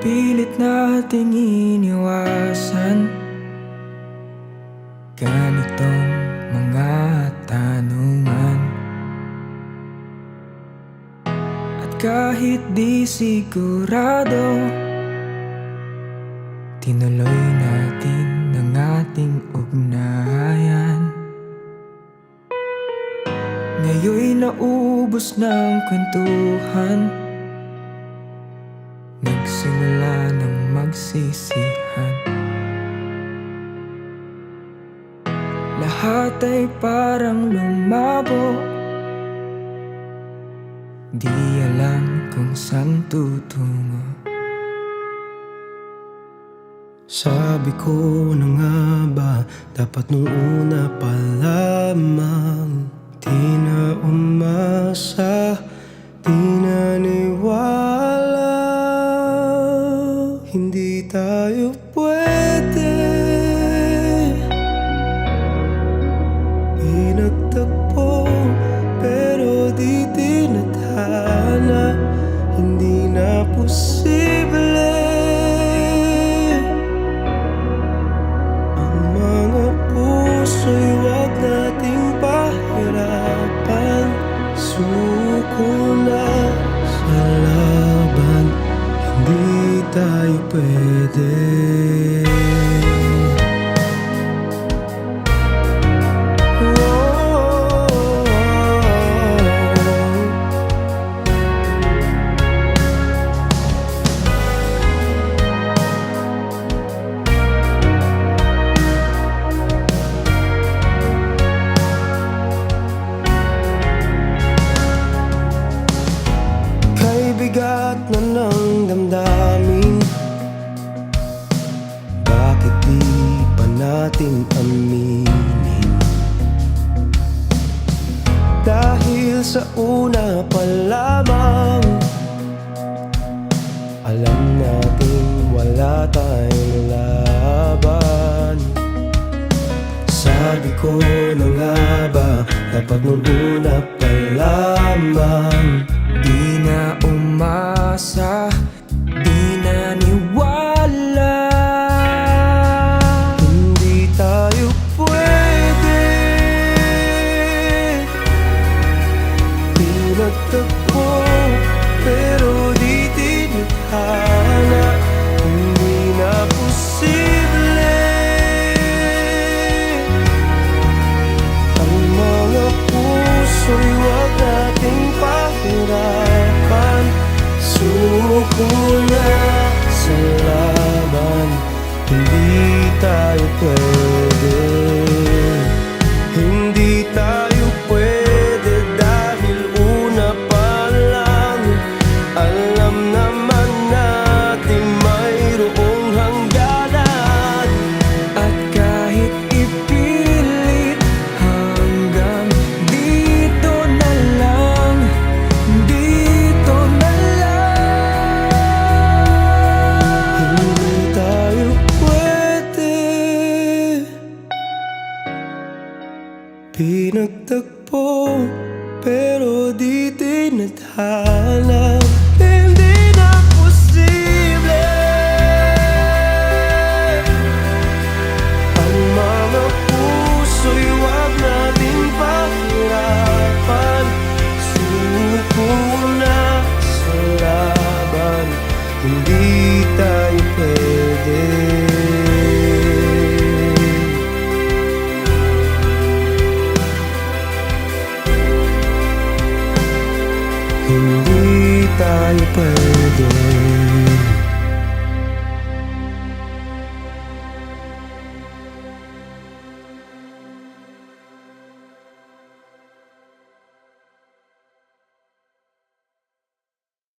pilit nating iniwasan Ganitong mga tanungan. At kahit di sigurado Tinuloy natin ang ating ugnayan. Ngayon'y naubos ng kwentuhan ng magsisihan Lahat ay parang lumabo. Di alam kung saan tutungo. Sabi ko na nga ba Dapat nung una pa lamang Di na umasa Di na niwala aminin Dahil sa una pa lamang Alam natin wala tayong laban. Sabi ko na nga ba Dapat nung una pa lamang Di na umasa, Hindi tayo di tinadhana Hindi na posible. Ang mga puso'y wag nating pahirapan. Suko na sa laban. Hindi tayo pwede Hindi tayo pwede